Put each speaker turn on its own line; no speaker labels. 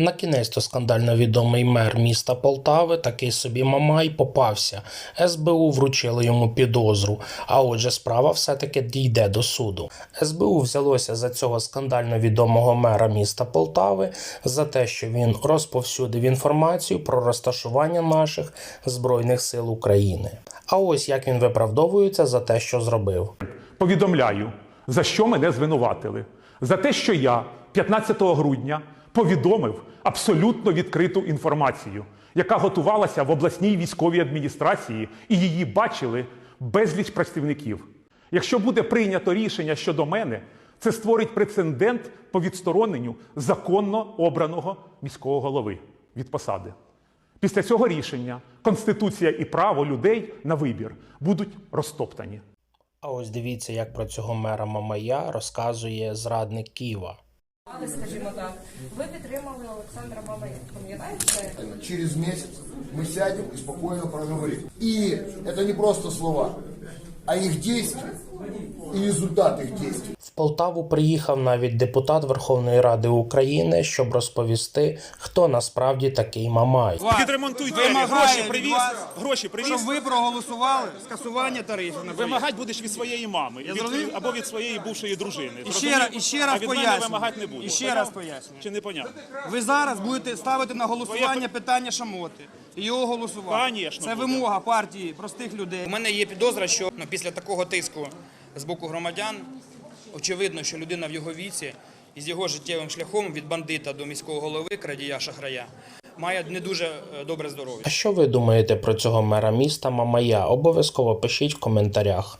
На кінець то скандально відомий мер міста Полтави, такий собі Мамай, попався. СБУ вручили йому підозру. А отже, справа все-таки дійде до суду. СБУ взялося за цього скандально відомого мера міста Полтави за те, що він розповсюдив інформацію про розташування наших збройних сил України. А ось як він виправдовується за те, що зробив.
Повідомляю, за що мене звинуватили. За те, що я 15 грудня повідомив абсолютно відкриту інформацію, яка готувалася в обласній військовій адміністрації, і її бачили безліч працівників. Якщо буде прийнято рішення щодо мене, це створить прецедент по відстороненню законно обраного міського голови від посади. Після цього рішення Конституція і право людей на вибір будуть розтоптані.
А ось дивіться, як про цього мера Мамая розказує зрадник Києва.
Але, скажімо так, ви підтримали Олександра Бабая. Пам'ятаєте?
Через месяц мы сядем и спокойно проговорим. И это не просто слова, а их действия и результат их действий.
В Полтаву приїхав навіть депутат Верховної Ради України, щоб розповісти, хто насправді такий Мамай.
Підремонтуй двері,
Вимагає
гроші привіз, гроші привіз.
Щоб ви проголосували скасування тарифів на.
Вимагати будеш від своєї мами від, або від своєї бувшої дружини.
І ще раз- і ще раз
а
пояснюю.
вимагати не буду.
І ще раз пояснюю.
Чи не понятно?
Ви зараз будете ставити на голосування
Твоє-
питання шамоти. Його голосувати.
Конечно,
Це
буде.
вимога партії простих людей.
У мене є підозра, що ну, після такого тиску з боку громадян очевидно, що людина в його віці і з його життєвим шляхом від бандита до міського голови, крадія шахрая, має не дуже е, добре здоров'я.
А що ви думаєте про цього мера міста Мамая? Обов'язково пишіть в коментарях.